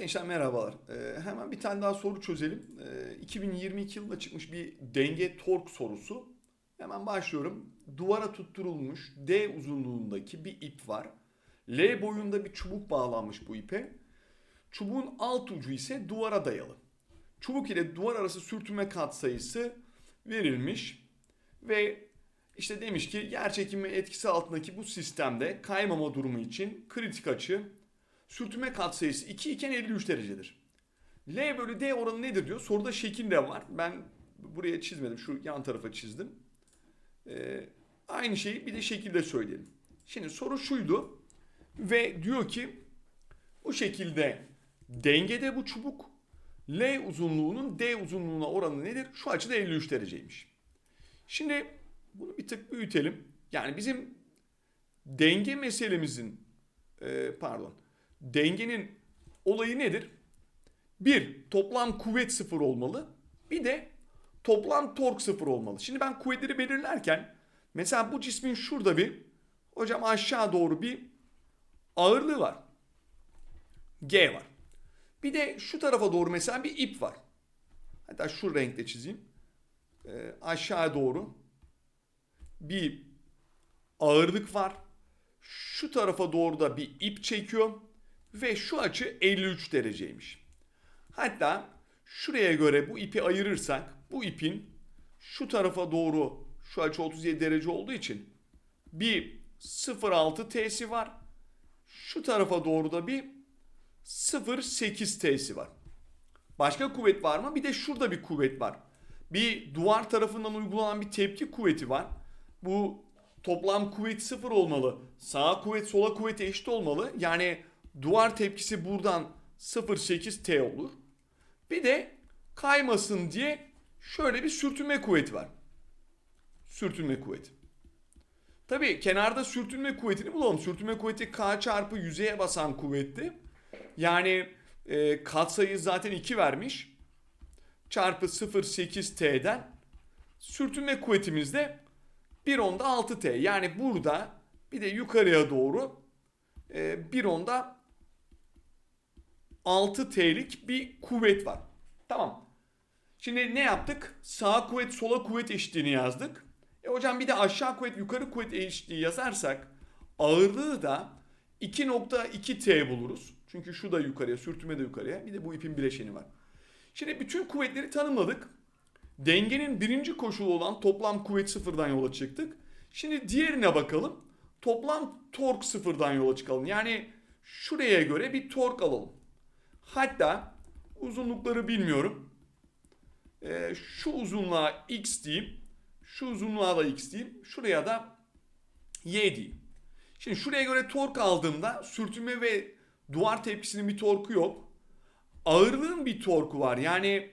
Gençler merhabalar. Ee, hemen bir tane daha soru çözelim. Ee, 2022 yılında çıkmış bir denge tork sorusu. Hemen başlıyorum. Duvara tutturulmuş D uzunluğundaki bir ip var. L boyunda bir çubuk bağlanmış bu ipe. Çubuğun alt ucu ise duvara dayalı. Çubuk ile duvar arası sürtünme katsayısı verilmiş ve işte demiş ki yer çekimi etkisi altındaki bu sistemde kaymama durumu için kritik açı sürtünme katsayısı 2 iken 53 derecedir. L bölü D oranı nedir diyor. Soruda şekil de var. Ben buraya çizmedim. Şu yan tarafa çizdim. Ee, aynı şeyi bir de şekilde söyleyelim. Şimdi soru şuydu. Ve diyor ki bu şekilde dengede bu çubuk L uzunluğunun D uzunluğuna oranı nedir? Şu açıda 53 dereceymiş. Şimdi bunu bir tık büyütelim. Yani bizim denge meselemizin e, pardon dengenin olayı nedir? Bir, toplam kuvvet sıfır olmalı. Bir de toplam tork sıfır olmalı. Şimdi ben kuvvetleri belirlerken mesela bu cismin şurada bir hocam aşağı doğru bir ağırlığı var. G var. Bir de şu tarafa doğru mesela bir ip var. Hatta şu renkle çizeyim. Ee, aşağı doğru bir ağırlık var. Şu tarafa doğru da bir ip çekiyor. Ve şu açı 53 dereceymiş. Hatta şuraya göre bu ipi ayırırsak bu ipin şu tarafa doğru şu açı 37 derece olduğu için bir 0.6 T'si var. Şu tarafa doğru da bir 0.8 T'si var. Başka kuvvet var mı? Bir de şurada bir kuvvet var. Bir duvar tarafından uygulanan bir tepki kuvveti var. Bu toplam kuvvet sıfır olmalı. Sağa kuvvet sola kuvvet eşit olmalı. Yani duvar tepkisi buradan 0.8 T olur. Bir de kaymasın diye şöyle bir sürtünme kuvveti var. Sürtünme kuvveti. Tabii kenarda sürtünme kuvvetini bulalım. Sürtünme kuvveti K çarpı yüzeye basan kuvvetti. Yani e, katsayı zaten 2 vermiş. Çarpı 0.8 T'den sürtünme kuvvetimiz de 1 onda 6 T. Yani burada bir de yukarıya doğru e, 1 onda 6 T'lik bir kuvvet var. Tamam. Şimdi ne yaptık? Sağ kuvvet sola kuvvet eşitliğini yazdık. E hocam bir de aşağı kuvvet yukarı kuvvet eşitliği yazarsak ağırlığı da 2.2 T buluruz. Çünkü şu da yukarıya, sürtünme de yukarıya. Bir de bu ipin bileşeni var. Şimdi bütün kuvvetleri tanımladık. Dengenin birinci koşulu olan toplam kuvvet sıfırdan yola çıktık. Şimdi diğerine bakalım. Toplam tork sıfırdan yola çıkalım. Yani şuraya göre bir tork alalım. Hatta uzunlukları bilmiyorum. Ee, şu uzunluğa x diyeyim. Şu uzunluğa da x diyeyim. Şuraya da y diyeyim. Şimdi şuraya göre tork aldığımda sürtünme ve duvar tepkisinin bir torku yok. Ağırlığın bir torku var. Yani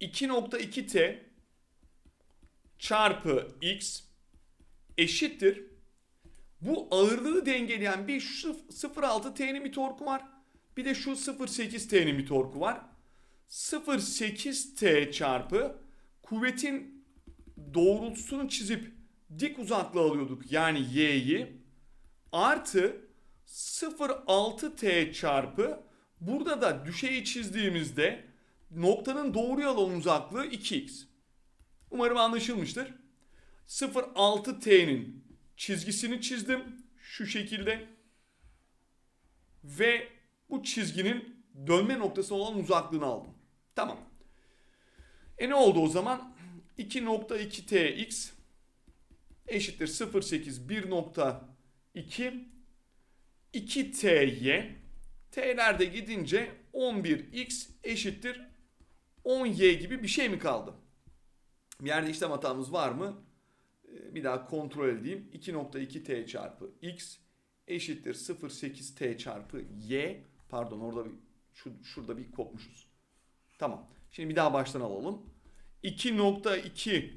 2.2t çarpı x eşittir. Bu ağırlığı dengeleyen bir 0.6t'nin bir torku var. Bir de şu 0.8t'nin bir torku var. 0.8t çarpı kuvvetin doğrultusunu çizip dik uzaklığı alıyorduk. Yani y'yi artı 0.6t çarpı burada da düşeyi çizdiğimizde noktanın doğru alan uzaklığı 2x. Umarım anlaşılmıştır. 0.6t'nin çizgisini çizdim şu şekilde ve bu çizginin dönme noktası olan uzaklığını aldım. Tamam. E ne oldu o zaman? 2.2tx eşittir 0.8 1.2 2ty t'ler de gidince 11x eşittir 10y gibi bir şey mi kaldı? Bir yerde işlem hatamız var mı? Bir daha kontrol edeyim. 2.2t çarpı x eşittir 0.8t çarpı y. Pardon orada bir şu, şurada bir kopmuşuz. Tamam. Şimdi bir daha baştan alalım. 2.2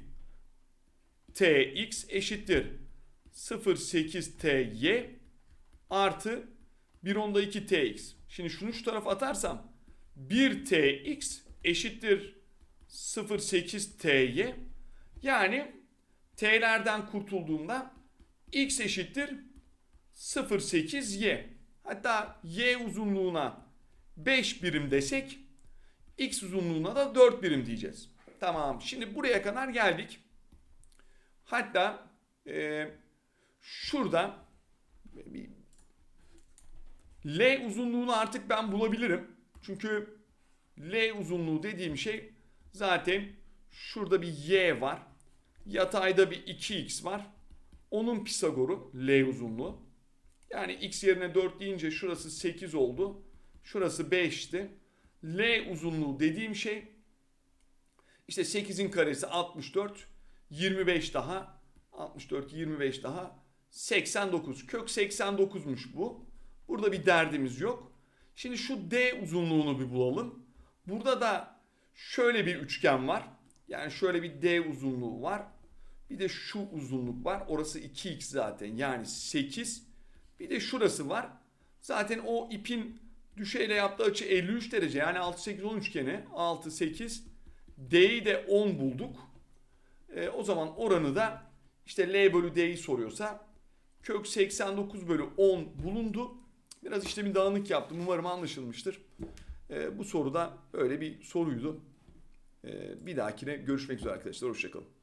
tx eşittir 0.8 ty artı 1 onda 2 tx. Şimdi şunu şu tarafa atarsam 1 tx eşittir 0.8 ty. Yani t'lerden kurtulduğumda x eşittir 0.8 y. Hatta y uzunluğuna 5 birim desek x uzunluğuna da 4 birim diyeceğiz. Tamam şimdi buraya kadar geldik. Hatta e, şurada L uzunluğunu artık ben bulabilirim. Çünkü L uzunluğu dediğim şey zaten şurada bir Y var. Yatayda bir 2x var. Onun Pisagor'u L uzunluğu. Yani x yerine 4 deyince şurası 8 oldu. Şurası 5'ti. L uzunluğu dediğim şey işte 8'in karesi 64. 25 daha. 64, 25 daha. 89. Kök 89'muş bu. Burada bir derdimiz yok. Şimdi şu D uzunluğunu bir bulalım. Burada da şöyle bir üçgen var. Yani şöyle bir D uzunluğu var. Bir de şu uzunluk var. Orası 2x zaten. Yani 8. Bir de şurası var. Zaten o ipin düşeyle yaptığı açı 53 derece. Yani 6 8 10 üçgeni. 6 8 D'yi de 10 bulduk. E, o zaman oranı da işte L bölü D'yi soruyorsa kök 89 bölü 10 bulundu. Biraz işlemi dağınık yaptım. Umarım anlaşılmıştır. E, bu soruda böyle bir soruydu. E, bir dahakine görüşmek üzere arkadaşlar. Hoşçakalın.